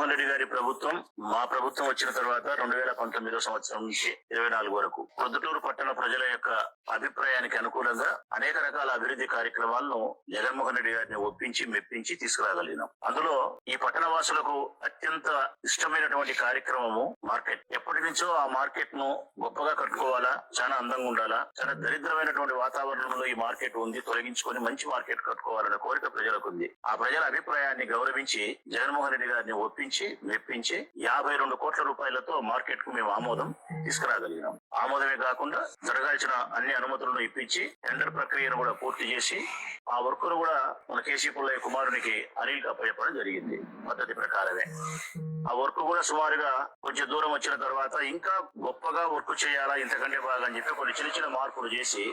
జగన్మోహన్ రెడ్డి గారి ప్రభుత్వం మా ప్రభుత్వం వచ్చిన తర్వాత రెండు వేల పంతొమ్మిదో సంవత్సరం నుంచి ఇరవై నాలుగు వరకు ప్రొద్దుటూరు పట్టణ ప్రజల యొక్క అభిప్రాయానికి అనుకూలంగా అనేక రకాల అభివృద్ధి కార్యక్రమాలను జగన్మోహన్ రెడ్డి గారిని ఒప్పించి మెప్పించి తీసుకురాగలిగినాం. అందులో ఈ పట్టణ వాసులకు అత్యంత ఇష్టమైనటువంటి కార్యక్రమము మార్కెట్. ఎప్పటి నుంచో ఆ మార్కెట్ను గొప్పగా కట్టుకోవాలా చాలా అందంగా ఉండాలా చాలా దరిద్రమైనటువంటి వాతావరణంలో ఈ మార్కెట్ ఉంది తొలగించుకొని మంచి మార్కెట్ కట్టుకోవాలన్న కోరిక ప్రజలకు ఉంది. ఆ ప్రజల అభిప్రాయాన్ని గౌరవించి జగన్మోహన్ రెడ్డి గారిని ఒప్పించి మెప్పించి యాభై రెండు కోట్ల రూపాయలతో మార్కెట్కు మేము ఆమోదం తీసుకురాగలిగినాం. ఆమోదమే కాకుండా జరగాల్సిన అన్ని అనుమతులను ఇప్పించి టెండర్ ప్రక్రియను కూడా పూర్తి చేసి ఆ వర్క్ను కూడా మన కేసీ పుల్లయ్య కుమారునికి అనిల్ అప్పచెప్పడం జరిగింది. పద్ధతి ప్రకారమే. ఆ వర్క్ కూడా సుమారుగా కొంచెం దూరం వచ్చిన తర్వాత ఇంకా గొప్పగా వర్క్ చేయాలా ఇంతకంటే బాగా అని చెప్పి కొన్ని చిన్న చిన్న మార్పులు చేసి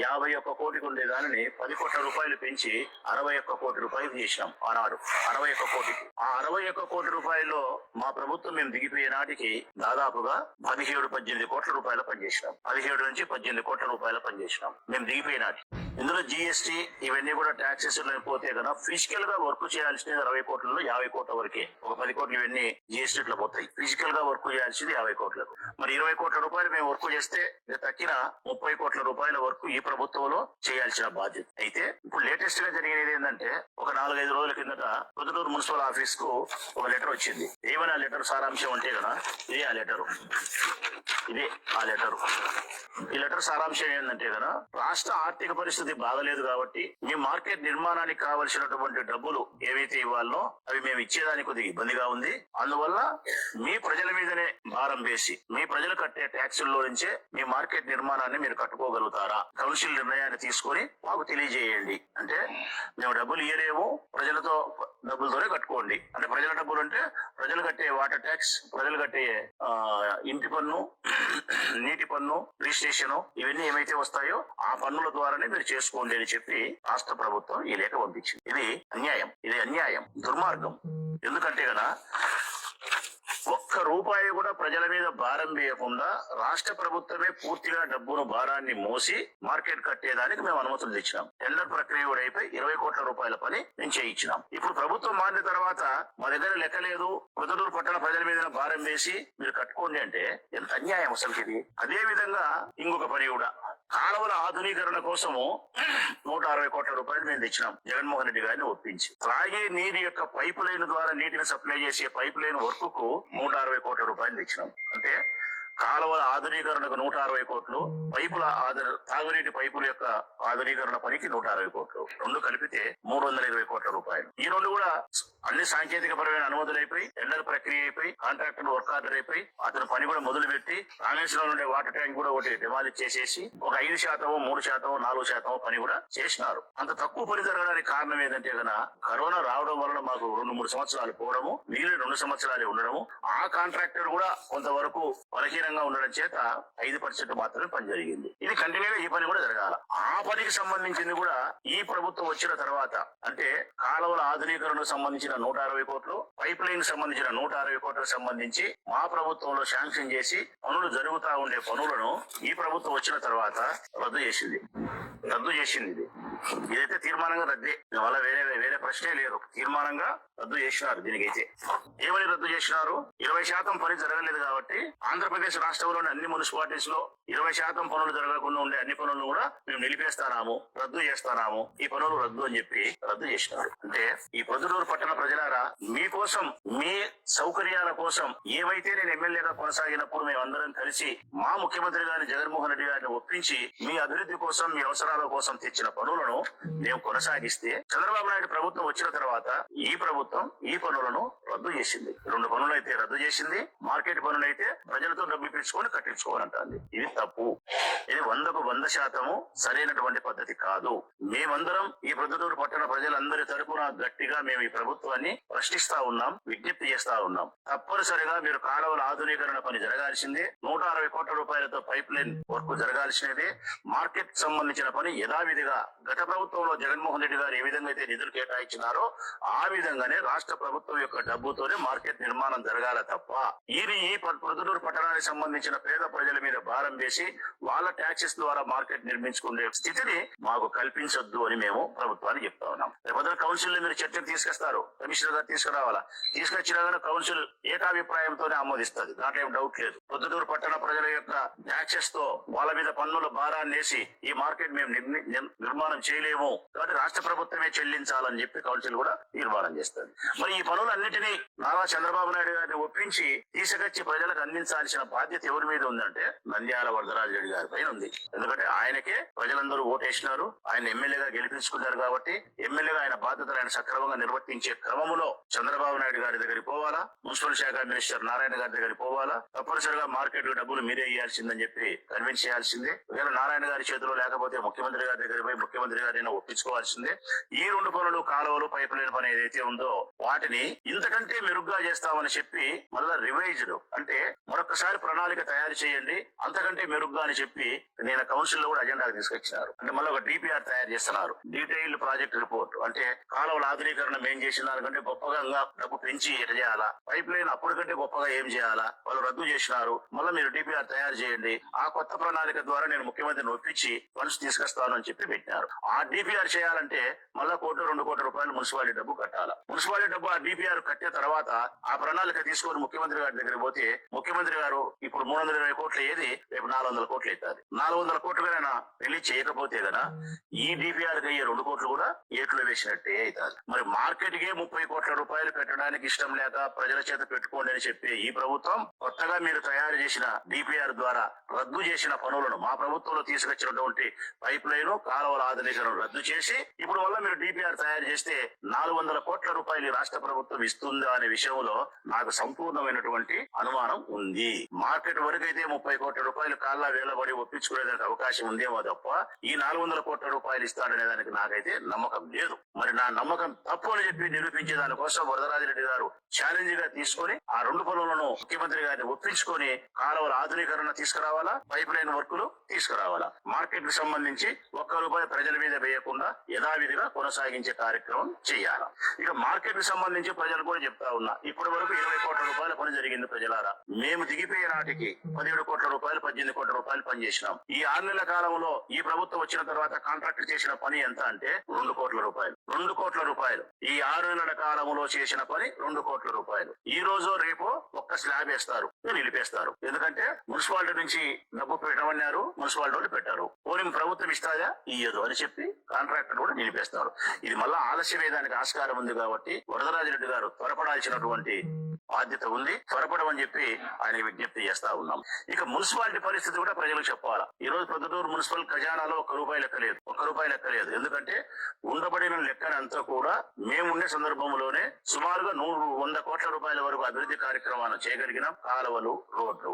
యాభై ఒక్క కోటికి ఉండే దానిని పది కోట్ల రూపాయలు పెంచి అరవై ఒక్క కోటి రూపాయలు చేసినాం ఆనాడు. అరవై ఒక్క కోటికి. ఆ అరవై ఒక్క కోటి రూపాయల్లో మా ప్రభుత్వం మేము దిగిపోయే నాటికి దాదాపుగా పదిహేడు పద్దెనిమిది కోట్ల రూపాయల పనిచేసినాం పదిహేడు నుంచి పద్దెనిమిది కోట్ల రూపాయల పనిచేసినాం మేము దిగిపోయే ఇందులో జిఎస్టీ ఇవన్నీ కూడా ట్యాక్సెస్ పోతే కదా ఫిజికల్గా వర్క్ చేయాల్సింది అరవై కోట్లలో యాభై కోట్ల వరకే. ఒక పది కోట్లు ఇవన్నీ జిఎస్టీలో పోతాయి. ఫిజికల్గా వర్క్ చేయాల్సింది యాభై కోట్లకు. మరి ఇరవై కోట్ల రూపాయలు మేము వర్క్ చేస్తే తక్కిన ముప్పై కోట్ల రూపాయల వరకు ఈ ప్రభుత్వంలో చేయాల్సిన బాధ్యత. అయితే ఇప్పుడు లేటెస్ట్గా జరిగినది ఏంటంటే ఒక నాలుగైదు రోజుల కిందట పొద్దుటూరు మున్సిపల్ ఆఫీస్కు ఒక లెటర్ వచ్చింది. ఏమైనా ఆ లెటర్ సారాంశం అంటే కదా ఇదే ఆ లెటర్ ఇదే ఆ లెటర్ ఈ లెటర్ సారాంశం ఏంటంటే కదా రాష్ట్ర ఆర్థిక పరిస్థితి బాగలేదు కాబట్టి మీ మార్కెట్ నిర్మాణానికి కావలసినటువంటి డబ్బులు ఏవైతే ఇవ్వాలో అవి మేము ఇచ్చేదానికి కొద్దిగా ఇబ్బందిగా ఉంది. అందువల్ల మీ ప్రజల మీదనే భారం వేసి మీ ప్రజలు కట్టే ట్యాక్సుల్లో నుంచే మీ మార్కెట్ నిర్మాణాన్ని మీరు కట్టుకోగలుగుతారా? కౌన్సిల్ నిర్ణయాన్ని తీసుకొని మాకు తెలియజేయండి. అంటే మేము డబ్బులు ఇయ్యలేము ప్రజలతో డబ్బులతోనే కట్టుకోండి. అంటే ప్రజల డబ్బులు అంటే ప్రజలు కట్టే వాటర్ ట్యాక్స్ ప్రజలు కట్టే ఇంటి పన్ను నీటి పన్ను రిజిస్ట్రేషన్ ఇవన్నీ ఏమైతే వస్తాయో ఆ పన్నుల ద్వారానే మీరు చేసుకోండి అని చెప్పి రాష్ట్ర ప్రభుత్వం ఈ లేఖ పంపించింది. ఇది అన్యాయం. ఇది అన్యాయం. దుర్మార్గం. ఎందుకంటే కదా ఒక్క రూపాయి కూడా ప్రజల మీద భారం వేయకుండా రాష్ట్ర ప్రభుత్వమే పూర్తిగా డబ్బును భారాన్ని మోసి మార్కెట్ కట్టేదానికి మేము అనుమతులు తెచ్చినాం. టెండర్ ప్రక్రియ కూడా అయిపోయి ఇరవై కోట్ల రూపాయల పని మేము చేయించినాం. ఇప్పుడు ప్రభుత్వం మారిన తర్వాత మా దగ్గర లెక్కలేదు లేదు. పట్టణ ప్రజల మీద భారం వేసి మీరు కట్టుకోండి అంటే ఎంత అన్యాయం అసలు ఇది అదే విధంగా ఇంకొక పని కూడా. కాలువల ఆధునీకరణ కోసము నూట అరవై కోట్ల రూపాయలు మేము తెచ్చినాం. జగన్మోహన్ రెడ్డి గారిని ఒప్పించి. త్రాగే నీటి యొక్క పైపు లైన్ ద్వారా నీటిని సప్లై చేసే పైప్ లైన్ వర్క్కు నూట అరవై కోట్ల రూపాయలు తెచ్చినాం. అంటే కాలువల ఆధునీకరణకు నూట అరవై కోట్లు పైపుల ఆధార తాగునీటి పైపుల యొక్క ఆధునీకరణ పనికి నూట అరవై కోట్లు. రెండు కలిపితే మూడు వందల ఇరవై కోట్ల రూపాయలు. ఈ రెండు కూడా అన్ని సాంకేతిక పరమైన అనుమతులు అయిపోయి టెండర్ ప్రక్రియ అయిపోయి కాంట్రాక్టర్ వర్క్ ఆర్డర్ అయిపోయి అతను పని కూడా మొదలు పెట్టి రామేశ్వరం ఉండే వాటర్ ట్యాంక్ కూడా ఒకటి డిమాలిష్ చేసేసి ఒక ఐదు శాతం మూడు శాతం నాలుగు శాతం పని కూడా చేసినారు. అంత తక్కువ పని జరగడానికి కారణం ఏంటంటే కనుక కరోనా రావడం వలన మాకు రెండు మూడు సంవత్సరాలు పోవడము మిగిలిన రెండు సంవత్సరాలే ఉండడము ఆ కాంట్రాక్టర్ కూడా కొంతవరకు బలహీనంగా ఉండడం చేత ఐదు పర్సెంట్ మాత్రమే పని జరిగింది. ఇది కంటిన్యూగా ఈ పని కూడా జరగాల. ఆ పనికి సంబంధించింది కూడా ఈ ప్రభుత్వం వచ్చిన తర్వాత అంటే కాలువల ఆధునీకరణకు సంబంధించిన నూట అరవై కోట్లు పైప్ లైన్ సంబంధించిన నూట అరవై కోట్లకు సంబంధించి మా ప్రభుత్వంలో శాంక్షన్ చేసి పనులు జరుగుతా ఉండే పనులను ఈ ప్రభుత్వం వచ్చిన తర్వాత రద్దు చేసింది. రద్దు చేసింది. ఇది ఇదైతే తీర్మానంగా రద్దే వల్ల వేరే వేరే ప్రశ్నే లేదు. తీర్మానంగా రద్దు చేసినారు దీనికైతే. ఏమని రద్దు చేసినారు? ఇరవై శాతం పని జరగలేదు కాబట్టి ఆంధ్రప్రదేశ్ రాష్ట్రంలోని అన్ని మున్సిపాలిటీస్లో ఇరవై శాతం పనులు జరగకుండా ఉండే అన్ని పనులను కూడా మేము నిలిపేస్తానాము రద్దు చేస్తానాము ఈ పనులు రద్దు అని చెప్పి రద్దు చేసినారు. అంటే ఈ పొద్దుటూరు పట్టణ ప్రజలారా మీకోసం మీ సౌకర్యాల కోసం ఏవైతే నేను ఎమ్మెల్యేగా కొనసాగినప్పుడు మేము అందరం కలిసి మా ముఖ్యమంత్రి గారిని జగన్మోహన్ రెడ్డి గారిని ఒప్పించి మీ అభివృద్ధి కోసం మీ అవసరం కోసం తెచ్చిన పనులను మేము కొనసాగిస్తే చంద్రబాబు నాయుడు ప్రభుత్వం వచ్చిన తర్వాత ఈ ప్రభుత్వం ఈ పనులను రద్దు చేసింది. రెండు పనులు అయితే రద్దు చేసింది మార్కెట్ పనులు అయితే ప్రజలతో డబ్బు పిలుచుకొని కట్టించుకోవాలంటుంది. ఇది తప్పు. ఇది వందకు వంద శాతము సరైనటువంటి పద్ధతి కాదు. మేమందరం ఈ ప్రొద్దుటూరు పట్టణ ప్రజలందరి తరపున గట్టిగా మేము ఈ ప్రభుత్వాన్ని ప్రశ్నిస్తా ఉన్నాం విజ్ఞప్తి చేస్తా ఉన్నాం. తప్పనిసరిగా మీరు కాలువల ఆధునీకరణ పని జరగాల్సిందే. నూట అరవై కోట్ల రూపాయలతో పైప్ లైన్ వర్క్ జరగాల్సినదే. మార్కెట్ సంబంధించిన పని యథావిధిగా గత ప్రభుత్వంలో జగన్మోహన్ రెడ్డి గారు ఏ విధంగా అయితే నిధులు కేటాయించినారో ఆ విధంగానే రాష్ట్ర ప్రభుత్వం యొక్క డబ్బుతోనే మార్కెట్ నిర్మాణం జరగాల తప్ప ఇది ఈ ప్రొద్దుటూరు పట్టణానికి సంబంధించిన పేద ప్రజల మీద భారం వేసి వాళ్ళ ట్యాక్సెస్ ద్వారా మార్కెట్ నిర్మించుకునే స్థితిని మాకు కల్పించ అనుమతించొద్దు అని మేము ప్రభుత్వానికి చెప్తా ఉన్నాం. రేపొద్దున కౌన్సిల్ మీరు చర్చ తీసుకొస్తారు. కమిషనర్ గారు తీసుకురావాలా? తీసుకొచ్చినా కౌన్సిల్ ఏకాభిప్రాయంతోనే ఆమోదిస్తుంది. దాంట్లో ఏం డౌట్ లేదు. పొద్దుటూరు పట్టణ ప్రజల యొక్క ట్యాక్సెస్తో వాళ్ళ మీద పన్నుల భారాన్ని వేసి ఈ మార్కెట్ మేము నిర్మి- నిర్మాణం చేయలేము. కాబట్టి రాష్ట్ర ప్రభుత్వమే చెల్లించాలని చెప్పి కౌన్సిల్ కూడా తీర్మానం చేస్తుంది. మరి ఈ పనులన్నిటినీ నారా చంద్రబాబు నాయుడు గారిని ఒప్పించి తీసుకొచ్చి ప్రజలకు అందించాల్సిన బాధ్యత ఎవరి మీద ఉందంటే నంద్యాల వరదరాజు రెడ్డి గారి పైన ఉంది. ఎందుకంటే ఆయనకే ప్రజలందరూ ఓటేసినారు. ఆయన ఎమ్మెల్యేగా గెలిపించుకున్నారు కాబట్టి ఎమ్మెల్యేగా ఆయన బాధ్యతలు ఆయన సక్రమంగా నిర్వర్తించే క్రమంలో చంద్రబాబు నాయుడు గారి దగ్గరికి పోవాలా మున్సిపల్ శాఖ మినిస్టర్ నారాయణ గారి దగ్గరికి పోవాలా తప్పనిసరిగా మార్కెట్లో డబ్బులు మీరే ఇవ్వాల్సిందని చెప్పి కన్విన్స్ చేయాల్సిందే. ఒకవేళ నారాయణ గారి చేతిలో లేకపోతే ముఖ్యమంత్రి గారి దగ్గర పోయి ముఖ్యమంత్రి గారిని ఒప్పించుకోవాల్సిందే. ఈ రెండు పనులు కాలువలు పైపు లైన్ పని ఏదైతే ఉందో వాటిని ఇంతకంటే మెరుగ్గా చేస్తామని చెప్పి మళ్ళా రివైజ్డ్ అంటే మరొకసారి ప్రణాళిక తయారు చేయండి అంతకంటే మెరుగ్గా అని చెప్పి నేను కౌన్సిల్లో కూడా అజెండాకు తీసుకొచ్చినారు. అంటే మళ్ళీ ఒక డిపిఆర్ తయారు చేస్తున్నారు. Detailed project report. అంటే కాలువల ఆధునీకరణ ఏం చేసిన దానికంటే గొప్పగా డబ్బు పెంచి ఎట చేయాలా? పైప్ లైన్ అప్పటికంటే గొప్పగా ఏం చేయాలా? వాళ్ళు రద్దు చేసినారు. మళ్ళీ మీరు డిపిఆర్ తయారు చేయండి. ఆ కొత్త ప్రణాళిక ద్వారా నేను ముఖ్యమంత్రిని ఒప్పించి ఫండ్స్ తీసుకొస్తాను అని చెప్పి పెట్టినారు. ఆ డిపిఆర్ చేయాలంటే మళ్ళా కోటి రెండు కోట్ల రూపాయలు మున్సిపాలిటీ డబ్బు కట్టాలి? మున్సిపాలిటీ డబ్బు ఆ డిపిఆర్ కట్టిన తర్వాత ఆ ప్రణాళిక తీసుకొని ముఖ్యమంత్రి గారి దగ్గర పోతే ముఖ్యమంత్రి గారు ఇప్పుడు మూడు వందల ఇరవై కోట్లు ఏది? రేపు నాలుగు వందల కోట్లు అవుతుంది. నాలుగు వందల కోట్లు కనుక రిలీజ్ చేయకపోతే కదా ఈ డిపిఆర్ అయ్యే రెండు కోట్లు కూడా ఏట్లో వేసినట్టే అవుతుంది మరి మార్కెట్ కే ముప్పై కోట్ల రూపాయలు పెట్టడానికి ఇష్టం లేక ప్రజల చేత పెట్టుకోండి అని చెప్పే ఈ ప్రభుత్వం కొత్తగా మీరు తయారు చేసిన డిపిఆర్ ద్వారా రద్దు చేసిన పనులను మా ప్రభుత్వంలో తీసుకొచ్చినటువంటి పైప్ లైన్ కాలువల ఆధునీకరణ రద్దు చేసి ఇప్పుడు వల్ల మీరు డిపిఆర్ తయారు చేస్తే నాలుగు వందల కోట్ల రూపాయలు రాష్ట్ర ప్రభుత్వం ఇస్తుందా అనే విషయంలో నాకు సంపూర్ణమైనటువంటి అనుమానం ఉంది. మార్కెట్ వరకు అయితే ముప్పై కోట్ల రూపాయలు కాళ్ళ వేలబడి ఒప్పించుకునేదానికి అవకాశం ఉందేమో తప్ప ఈ నాలుగు వందల కోట్ల రూపాయలు ఇస్తాడనే దానికి నాకైతే నమ్మకం లేదు. మరి నా నమ్మకం తప్పు అని చెప్పి నిరూపించే దానికోసం వరదరాజిరెడ్డి గారు ఛాలెంజ్గా తీసుకొని ఆ రెండు పనులను ముఖ్యమంత్రి గారిని ఒప్పించుకొని కాలువల ఆధునీకరణ తీసుకురావాలా? పైప్ లైన్ వర్కులు తీసుకురావాలా? మార్కెట్కు సంబంధించి ఒక్క రూపాయి ప్రజల మీద వేయకుండా యథావిధిగా కొనసాగించే కార్యక్రమం చేయాలా? ఇక మార్కెట్కు సంబంధించి ప్రజలు కూడా చెప్తా ఉన్నా ఇప్పటి వరకు ఇరవై కోట్ల రూపాయల పని జరిగింది ప్రజలారా. మేము దిగిపోయే నాటికి పదిహేడు కోట్ల రూపాయలు పద్దెనిమిది కోట్ల రూపాయలు పనిచేసినాం. ఈ ఆరు నెలల కాలంలో ఈ ప్రభుత్వం వచ్చిన తర్వాత కాంట్రాక్ట్ చేసి చేసిన పని ఎంత అంటే రెండు కోట్ల రూపాయలు. రెండు కోట్ల రూపాయలు. ఈ ఆరు నెలల కాలంలో చేసిన పని రెండు కోట్ల రూపాయలు. ఈ రోజు రేపు ఒక్క స్లాబ్ వేస్తారు నిలిపేస్తారు. ఎందుకంటే మున్సిపాలిటీ నుంచి డబ్బు పెట్టమన్నారు మున్సిపాలిటీ వాళ్ళు పెట్టారు. పోనీ ప్రభుత్వం ఇస్తాదా? ఇయ్యదు అని చెప్పి కాంట్రాక్టర్ కూడా నిలిపేస్తారు. ఇది మళ్ళా ఆలస్యమయ్యేదానికి ఆస్కారం ఉంది కాబట్టి వరదరాజరెడ్డి గారు త్వరపడాల్సినటువంటి బాధ్యత ఉంది. త్వరపడమని చెప్పి ఆయన విజ్ఞప్తి చేస్తా ఉన్నాం. ఇక మున్సిపాలిటీ పరిస్థితి కూడా ప్రజలకు చెప్పాలా? ఈ రోజు పొద్దుటూరు మున్సిపల్ ఖజానాలో ఒక్క రూపాయి లెక్క లేదు. ఒక్క రూపాయి లెక్క లేదు. ఎందుకంటే ఉండబడిన లెక్కన అంతా కూడా మేముండే సందర్భంలోనే సుమారుగా నూరు వంద కోట్ల రూపాయల వరకు అభివృద్ధి కార్యక్రమాలు చేయగలిగినాం కాలువలు రోడ్లు.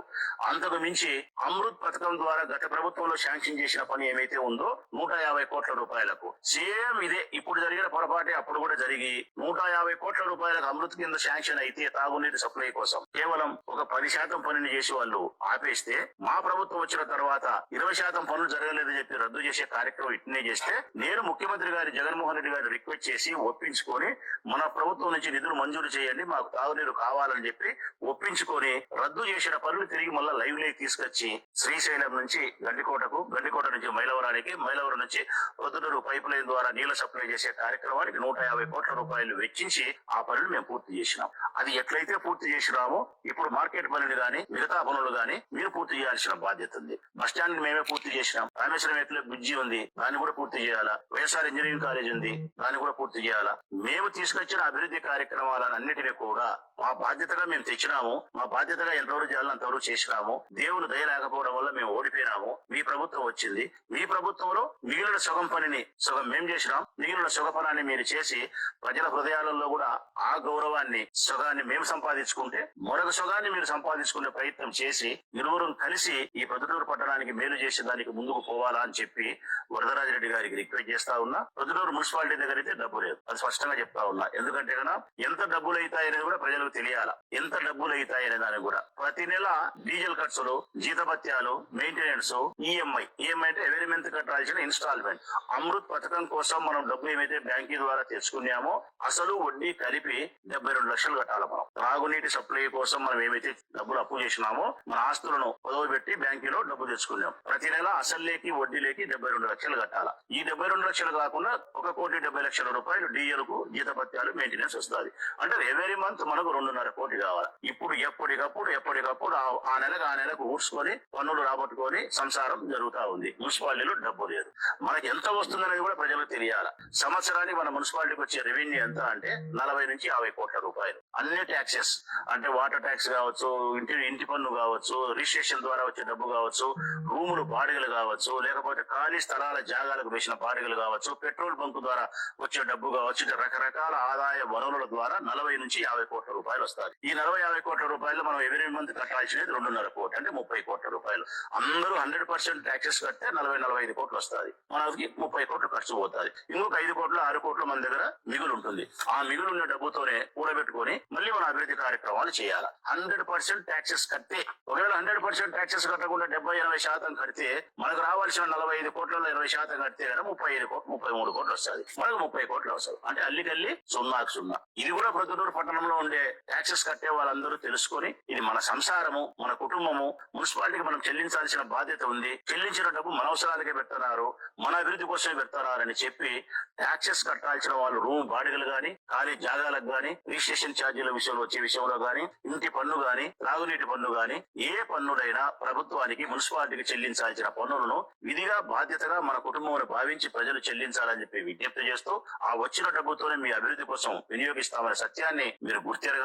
అంతకు మించి అమృత్ పథకం ద్వారా గత ప్రభుత్వంలో శాంక్షన్ చేసిన పని ఏమైతే ఉందో నూట యాభై కోట్ల రూపాయలకు. సేమ్ ఇదే. ఇప్పుడు జరిగిన పొరపాటే అప్పుడు కూడా జరిగి నూట యాభై కోట్ల రూపాయలకు అమృత్ కింద శాంక్షన్ అయితే తాగునీటి సప్లై కోసం. కేవలం ఒక పది శాతం పనిని చేసి వాళ్ళు ఆపేస్తే మా ప్రభుత్వం వచ్చిన తర్వాత ఇరవై శాతం పనులు జరగలేదని చెప్పి రద్దు చేసే కార్యక్రమం ఇట్నే చేస్తే నేను ముఖ్యమంత్రి గారి జగన్మోహన్ రెడ్డి గారిని రిక్వెస్ట్ చేసి ఒప్పించుకొని మన ప్రభుత్వం నుంచి నిధులు మంజూరు చేయండి మాకు తాగునీరు కావాలని చెప్పి ఒప్పించుకొని రద్దు చేసిన పనులు తిరిగి మళ్ళీ లైవ్ లైక్ తీసుకొచ్చి శ్రీశైలం నుంచి గండికోటకు గండికోట నుంచి మైలవరానికి మైలవరం నుంచి పొద్దుటూరు పైప్ లైన్ ద్వారా నీళ్ళ సప్లై చేసే కార్యక్రమానికి నూట యాభై కోట్ల రూపాయలు వెచ్చించి ఆ పనులు మేము పూర్తి చేసినాం. అది ఎట్లయితే పూర్తి చేసినామో ఇప్పుడు మార్కెట్ పనులు గాని మిగతా పనులు గాని మీరు పూర్తి చేయాల్సిన బాధ్యత ఉంది. బస్ స్టాండ్ మేమే పూర్తి చేసినాం. రామేశ్వరం ఎట్లా బ్రిడ్జి ఉంది దాన్ని కూడా పూర్తి చేయాలా? వైఎస్ఆర్ ఇంజనీరింగ్ కాలేజ్ ఉంది దాన్ని కూడా పూర్తి చేయాలా? మేము తీసుకొచ్చిన అభివృద్ధి కార్యక్రమాలన్నిటినీ కూడా మా బాధ్యతగా మేము తెచ్చినాము. మా బాధ్యతగా ఎంతవరకు చేయాలని అంతవరకు చేసినాము. దేవుడు దయ లేకపోవడం వల్ల మేము ఓడిపోయినాము. మీ ప్రభుత్వం వచ్చింది. మీ ప్రభుత్వంలో మిగిలిన సగం పనిని సగం మేం చేసినాం. మిగిలిన సగ పనాన్ని మీరు చేసి ప్రజల హృదయాలలో కూడా ఆ గౌరవాన్ని సగాన్ని మేము సంపాదించుకుంటే మరొక సగాన్ని మీరు సంపాదించుకునే ప్రయత్నం చేసి ఇరువురు కలిసి ఈ ప్రొద్దుటూరు పట్టణానికి మేలు చేసే దానికి ముందుకు పోవాలా అని చెప్పి వరదరాజరెడ్డి గారికి రిక్వెస్ట్ చేస్తా ఉన్నా. ప్రొద్దుటూరు మున్సిపాలిటీ దగ్గర అయితే డబ్బు లేదు. అది స్పష్టంగా చెప్తా ఉన్నా. ఎందుకంటే కనుక ఎంత డబ్బులు అవుతాయనేది కూడా ప్రజలు ప్రజలకు తెలియాల? ఎంత డబ్బులు అవుతాయి అనే దానికి కూడా. ప్రతి నెల డీజిల్ ఖర్చులు జీతభత్యాలు మెయింటెనెన్స్ ఈఎంఐ ఈఎంఐ అంటే ఎవరి మంత్ కట్టాల్సిన ఇన్స్టాల్మెంట్ అమృత్ పథకం కోసం మనం డబ్బు ఏమైతే బ్యాంకింగ్ ద్వారా తెచ్చుకున్నామో అసలు వడ్డీ కలిపి డెబ్బై రెండు లక్షలు కట్టాలి మనం. త్రాగునీటి సప్లై కోసం మనం ఏమైతే డబ్బులు అప్పు చేసినామో మన ఆస్తులను పొదవ పెట్టి బ్యాంకులో డబ్బు తెచ్చుకున్నాం. ప్రతి నెల అసలులేకి వడ్డీలేకి డెబ్బై రెండు లక్షలు కట్టాలి? ఈ డెబ్బై రెండు లక్షలు కాకుండా ఒక కోటి డెబ్బై లక్షల రూపాయలు డీజిల్కు జీతభత్యాలు మెయింటెనెన్స్ వస్తుంది. అంటే ఎవరీ మంత్ మనకు రెండున్నర కోటి కావాలి. ఇప్పుడు ఎప్పటికప్పుడు ఎప్పటికప్పుడు ఆ- నెలకు ఆ నెలకు ఊడ్చుకొని పన్నులు రాబట్టుకొని సంసారం జరుగుతా ఉంది. మున్సిపాలిటీలో డబ్బు లేదు. మనకి ఎంత వస్తుందనేది కూడా ప్రజలకు తెలియాలి. సంవత్సరానికి మన మున్సిపాలిటీకి వచ్చే రెవెన్యూ ఎంత అంటే నలభై నుంచి యాభై కోట్ల రూపాయలు. అన్ని ట్యాక్సెస్. అంటే వాటర్ ట్యాక్స్ కావచ్చు ఇంటి ఇంటి పన్ను కావచ్చు రిజిస్ట్రేషన్ ద్వారా వచ్చే డబ్బు కావచ్చు రూములు బాడిగలు కావచ్చు లేకపోతే ఖాళీ స్థలాల జాగాలకు వేసిన బాడిగలు కావచ్చు పెట్రోల్ బంక్ ద్వారా వచ్చే డబ్బు కావచ్చు రకరకాల ఆదాయ వనరుల ద్వారా నలభై నుంచి యాభై కోట్ల రూపాయలు. వస్తాయి. ఈ నలభై యాభై కోట్ల రూపాయలు మనం ఎవరి మంత్ కట్టాల్సినది? రెండున్నర కోట్లు అంటే ముప్పై కోట్ల రూపాయలు. అందరూ హండ్రెడ్ పర్సెంట్ ట్యాక్సెస్ కడితే నలభై నలభై ఐదు కోట్లు వస్తుంది మనకి ముప్పై కోట్లు ఖర్చు పోతుంది ఇంకొక ఐదు కోట్లు ఆరు కోట్లు మన దగ్గర మిగులు ఉంటుంది. ఆ మిగులు ఉన్న డబ్బుతోనే కూడబెట్టుకుని మళ్ళీ మన అభివృద్ధి కార్యక్రమాలు చేయాలి. హండ్రెడ్ పర్సెంట్ ట్యాక్సెస్ కడితే ఒకవేళ హండ్రెడ్ పర్సెంట్ ట్యాక్సెస్ కట్టకుండా డెబ్బై ఎనభై శాతం కడితే మనకు రావాల్సిన నలభై ఐదు కోట్లలో ఇరవై శాతం కడితే కదా ముప్పై ఐదు కోట్లు ముప్పై మూడు కోట్లు వస్తుంది మనకు ముప్పై కోట్లు అవసరం. అంటే అల్లికల్లి సున్నాకు సున్నా. ఇది కూడా ప్రొద్దుటూరు పట్టణంలో ఉండే ట్యాక్సెస్ కట్టే వాళ్ళందరూ తెలుసుకొని ఇది మన సంసారము మన కుటుంబము. మున్సిపాలిటీకి మనం చెల్లించాల్సిన బాధ్యత ఉంది. చెల్లించిన డబ్బు మన అవసరాలకే పెడుతున్నారు మన అభివృద్ధి కోసమే పెడుతున్నారని చెప్పి ట్యాక్సెస్ కట్టాల్సిన వాళ్ళు రూమ్ బాడిగలు గాని ఖాళీ జాగాలకు గాని రిజిస్ట్రేషన్ ఛార్జీల విషయంలో వచ్చే విషయంలో గాని ఇంటి పన్ను గాని తాగునీటి పన్ను గాని ఏ పన్నుడైనా ప్రభుత్వానికి మున్సిపాలిటీకి చెల్లించాల్సిన పన్నులను విధిగా బాధ్యతగా మన కుటుంబం భావించి ప్రజలు చెల్లించాలని చెప్పి విజ్ఞప్తి చేస్తూ ఆ వచ్చిన డబ్బుతోనే మీ అభివృద్ధి కోసం వినియోగిస్తామనే సత్యాన్ని మీరు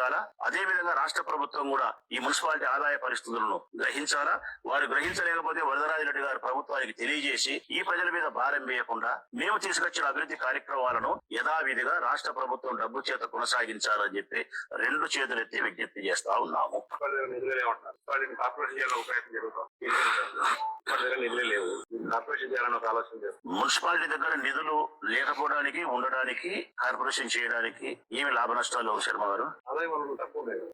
గుర్తెరగాల అదే విధంగా రాష్ట్ర ప్రభుత్వం కూడా ఈ మున్సిపాలిటీ ఆదాయ పరిస్థితులను గ్రహించాలా? వారు గ్రహించలేకపోతే వరదరాజిరెడ్డి గారు ప్రభుత్వానికి తెలియజేసి ఈ ప్రజల మీద భారం వేయకుండా మేము తీసుకొచ్చిన అభివృద్ధి కార్యక్రమాలను యథావిధిగా రాష్ట్ర ప్రభుత్వం డబ్బు చేత కొనసాగించాలని చెప్పి రెండు చేతులెత్తి విజ్ఞప్తి చేస్తా ఉన్నాము. మున్సిపాలిటీ దగ్గర నిధులు లేకపోవడానికి ఉండడానికి కార్పొరేషన్ చేయడానికి ఏమి లాభ నష్టాలు శర్మ గారు? ఆదాయం వనరులు తక్కువ లేదు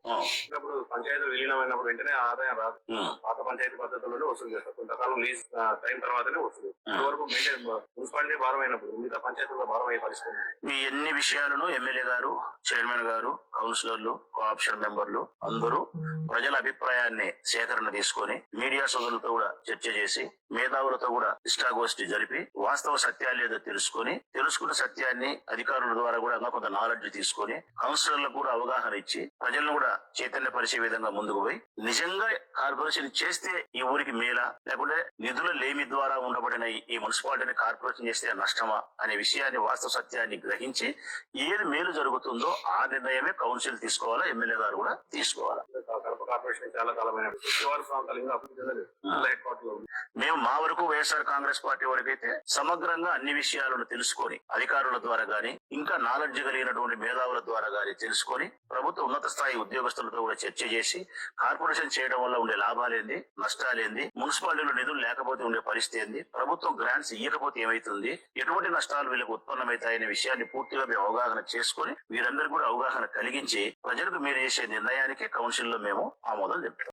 ఇప్పుడు పంచాయతీలు విలీనమైనప్పుడు వెంటనే ఆదాయం రాదు. పాత పంచాయతీ పద్ధతుల్లోనే వసూలు చేస్తారు. కొంతకాలం లీజ్ టైం తర్వాతనే వసూలు. వరకు మెయింటైన్ మున్సిపాలిటీ భారం అయినప్పుడు మిగతా పంచాయతీలో భారం అయ్యే పరిస్థితి. ఈ ఎన్ని విషయాలను ఎమ్మెల్యే గారు చైర్మన్ గారు కౌన్సిలర్లు కోఆప్షన్ మెంబర్లు అందరూ ప్రజల అభిప్రాయాన్ని సేకరణ తీసుకొని మీడియా సోదరులతో కూడా చర్చ చేసి మేధావులతో కూడా ఇష్టాగోష్ఠి జరిపి వాస్తవ సత్యాలు ఏదో తెలుసుకొని తెలుసుకున్న సత్యాన్ని అధికారుల ద్వారా కూడా కొంత నాలెడ్జ్ తీసుకొని కౌన్సిలర్లకు కూడా అవగాహన ఇచ్చి ప్రజలను కూడా చైతన్యపరిచే విధంగా ముందుకు పోయి నిజంగా కార్పొరేషన్ చేస్తే ఈ ఊరికి మేలా? లేకుంటే నిధుల లేమి ద్వారా ఉండబడిన ఈ- మున్సిపాలిటీని కార్పొరేషన్ చేస్తే నష్టమా? అనే విషయాన్ని వాస్తవ సత్యాన్ని గ్రహించి ఏది మేలు జరుగుతుందో ఆ నిర్ణయమే కౌన్సిల్ తీసుకోవాలా ఎమ్మెల్యే గారు కూడా తీసుకోవాలా? కార్పొరేషన్ చాలా కాలమైన శివారు ప్రాంతాలు ఇంకా అభివృద్ధి చెందలేదు. హెడ్ మేము మా వరకు వైఎస్ఆర్ కాంగ్రెస్ పార్టీ వరకు అయితే సమగ్రంగా అన్ని విషయాలను తెలుసుకొని అధికారుల ద్వారా గాని ఇంకా నాలెడ్జ్ కలిగినటువంటి మేధావుల ద్వారా గాని తెలుసుకొని ప్రభుత్వ ఉన్నత స్థాయి ఉద్యోగస్తులతో కూడా చర్చ చేసి కార్పొరేషన్ చేయడం వల్ల ఉండే లాభాలేంది నష్టాలేంది మున్సిపాలిటీలో నిధులు లేకపోతే ఉండే పరిస్థితి ఏంది ప్రభుత్వం గ్రాంట్స్ ఇవ్వకపోతే ఏమైతుంది ఎటువంటి నష్టాలు వీళ్ళకి ఉత్పన్నమవుతాయనే విషయాన్ని పూర్తిగా మేము అవగాహన చేసుకొని వీరందరూ కూడా అవగాహన కలిగించి ప్రజలకు మీరు చేసే నిర్ణయానికి కౌన్సిల్లో మేము ఆమోదం చెప్తాం